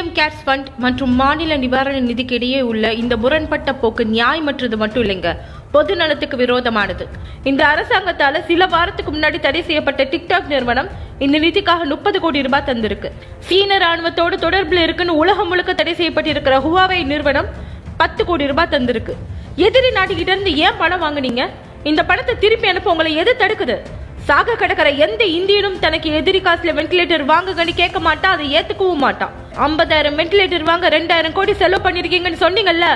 PM CARES fund மற்றும் மாநில நிவாரண நிதிக்கு இடையே உள்ள இந்த முரண்பட்ட போக்கு நியாயமற்றது மட்டும் இல்லைங்க. பொது நலத்துக்கு விரோதமானது. இந்த அரசாங்கத்தால சில வாரத்துக்கு முன்னாடி தடை செய்யப்பட்ட டிக்டாக் நிறுவனம் இந்த நிதிக்காக முப்பது கோடி ரூபாய் தந்திருக்கு. சீன ராணுவத்தோடு தொடர்பில் இருக்குன்னு உலகம் முழுக்க தடை செய்யப்பட்டிருக்கிற ஹுவாவை நிறுவனம் பத்து கோடி ரூபாய் தந்திருக்கு. எதிரி நாட்டுக்கிட்ட இருந்து ஏன் பணம் வாங்குனீங்க? இந்த பணத்தை திருப்பி அனுப்ப உங்களை எது தடுக்குது? சாக கிடக்கிற எந்த இந்தியனும் தனக்கு எதிரி காசுல வென்டிலேட்டர் வாங்குங்கன்னு கேட்க மாட்டான் அதை ஏத்துக்கவும் மாட்டான் ஐம்பதாயிரம் வென்டிலேட்டர் வாங்க ரெண்டாயிரம் கோடி செலவு பண்ணிருக்கீங்கன்னு சொன்னீங்கல்ல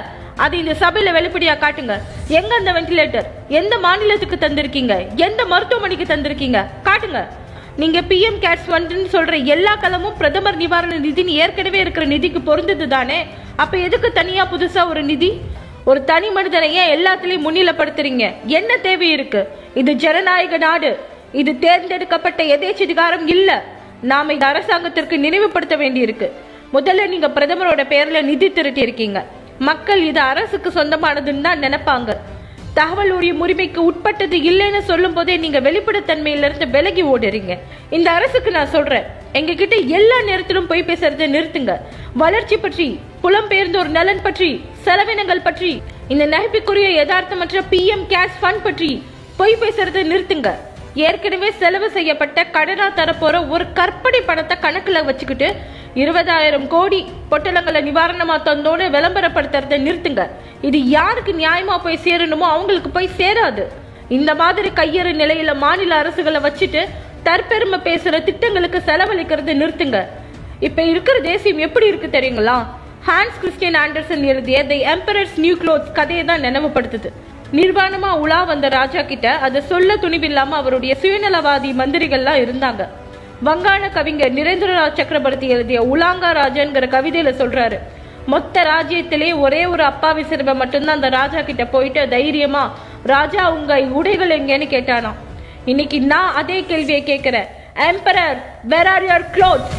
அது இந்த சபையில வெளிப்படையா காட்டுங்க. எங்க அந்த வென்டிலேட்டர் எந்த மாநிலத்துக்கு தந்திருக்கீங்க? எந்த மருத்துவமனைக்கு தந்திருக்கீங்க? காட்டுங்க. நீங்க பிஎம் கேட்ஸ் ஃபண்ட்னு சொல்ற எல்லா கலமும் பிரதமர் நிவாரண நிதின்னு ஏற்கனவே இருக்கிற நிதிக்கு பொருந்தது தானே? அப்ப எதுக்கு தனியா புதுசா ஒரு நிதி? ஒரு தனி மனிதனை ஏன் எல்லாத்துலயும் முன்னிலைப்படுத்துறீங்க? என்ன தேவை இருக்கு? இது ஜனநாயக நாடு. இது தேர்ந்தெடுக்கப்பட்ட எதேச்சதிகாரம் இல்ல. நாம இந்த அரசாங்கத்திற்கு நினைவுபடுத்த வேண்டியிருக்கு. முதல்ல நீங்க பிரதமரோட பேர்ல நிதி திரட்டி இருக்கீங்க மக்கள் இது அரசுக்கு சொந்தமானதுன்னு தான் நினைப்பாங்க. தகவல் உரியும் உரிமைக்கு உட்பட்டது இல்லைன்னு சொல்லும் போதே நீங்க வெளிப்படைத்தன்மையிலிருந்து விலகி ஓடுறீங்க. இந்த அரசுக்கு நான் சொல்றேன். எங்க கிட்ட எல்லா நேரத்திலும் போய் பேசுறதை நிறுத்துங்க. வளர்ச்சி பற்றி புலம்பெயர்ந்தோர் நலன் பற்றி செலவினங்கள் பற்றி இந்த நகைப்புக்குரிய யதார்த்தமற்ற பிஎம் கேஷ் ஃபண்ட் பற்றி பொய் பேசுறதை நிறுத்துங்க. ஏற்கனவே செலவு செய்யப்பட்ட கடனா தரப்போற ஒரு கற்பனை பணத்தை கணக்குல வச்சுக்கிட்டு இருபதாயிரம் கோடி பொட்டலங்களை நிவாரணமா தந்தோன்னு விளம்பரப்படுத்துறதை நிறுத்துங்க. இது யாருக்கு நியாயமா போய் சேரணுமோ அவங்களுக்கு போய் சேராது. இந்த மாதிரி கையறு நிலையில மாநில அரசுகளை வச்சுட்டு தற்பெருமை பேசுற திட்டங்களுக்கு செலவழிக்கிறதை நிறுத்துங்க. இப்ப இருக்கிற தேசியம் எப்படி இருக்கு தெரியுங்களா? ஹான்ஸ் கிறிஸ்டியன் ஆண்டர்சன் எழுதிய தி எம்பரர்ஸ் நியூ க்ளோத்ஸ் கதையை தான் நினைவுபடுத்துது. நிர்வாணமா உலா வந்த ராஜா கிட்ட அதை சொல்ல துணிவில்லாம அவருடைய சுயநலவாதி மந்திரிகள்லாம் இருந்தாங்க. வங்காள கவிஞர் நிரேந்திரராஜ் சக்கரவர்த்தி எழுதிய உலாங்கா ராஜாங்கிற கவிதையில சொல்றாரு. மொத்த ராஜ்யத்திலே ஒரே ஒரு அப்பாவி சிறுவன் மட்டும்தான் அந்த ராஜா கிட்ட போயிட்டு தைரியமா ராஜா உங்க உடைகள் எங்கன்னு கேட்டானா இன்னைக்கு நான் அதே கேள்வியை கேட்கிறேன். Emperor where are your clothes